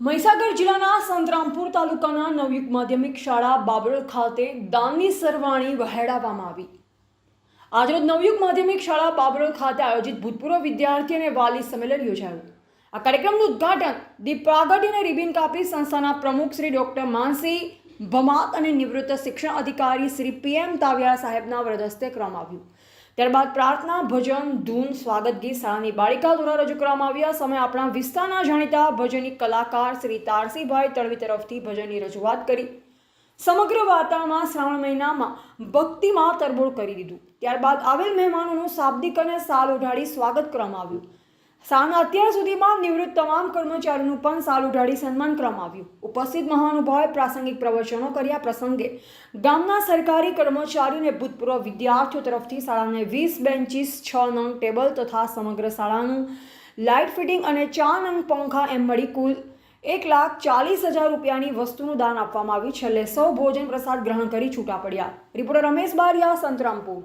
મહીસાગર જિલ્લાના સંતરામપુર તાલુકાના નવયુગ માધ્યમિક શાળા બાબરોલ ખાતે દાનની સરવાણી વહેડાવવામાં આવી. આજરોજ નવયુગ માધ્યમિક શાળા બાબરોલ ખાતે આયોજિત ભૂતપૂર્વ વિદ્યાર્થી અને વાલી સંમેલન યોજાયું. આ કાર્યક્રમનું ઉદ્ઘાટન દીપ પ્રાગટ્ય અને રિબિન કાપી સંસ્થાના પ્રમુખ શ્રી ડોક્ટર માનસી ભમાત અને નિવૃત્ત શિક્ષણ અધિકારી શ્રી પીએમ તાવિયા સાહેબના વરદસ્તે કરવામાં આવ્યું. ત્યારબાદ પ્રાર્થના, ભજન, ધૂન, સ્વાગત ગીત શાળાની બાળિકા દ્વારા રજૂ કરવામાં આવ્યા. સમય આપણા વિસ્તારના જાણીતા ભજની કલાકાર શ્રી તારસીભાઈ તળવી તરફથી ભજનની રજૂઆત કરી. સમગ્ર વાતાવરણમાં શ્રાવણ મહિનામાં ભક્તિમાં તરબોળ કરી દીધું. ત્યારબાદ આવેલ મહેમાનોનું શાબ્દિક અને સાલ ઉઢાડી સ્વાગત કરવામાં આવ્યું. શાળાના અત્યાર સુધીમાં નિવૃત્ત તમામ કર્મચારીઓનું પણ સાલ ઉઢાડી સન્માન કરવામાં આવ્યું. ઉપસ્થિત મહાનુભાવે પ્રાસંગિક પ્રવચનો કર્યા પ્રસંગે ગામના સરકારી કર્મચારીઓ અને ભૂતપૂર્વ વિદ્યાર્થીઓ તરફથી શાળાને વીસ બેન્ચીસ, છ નંગ ટેબલ તથા સમગ્ર શાળાનું લાઇટ ફિટિંગ અને ચાર નંગ પંખા એમ મળી કુલ એક લાખ ચાલીસ હજાર રૂપિયાની વસ્તુનું દાન આપવામાં આવ્યું. છેલ્લે સૌ ભોજન પ્રસાદ ગ્રહણ કરી છૂટા પડ્યા. રિપોર્ટર રમેશ બારિયા, સંતરામપુર.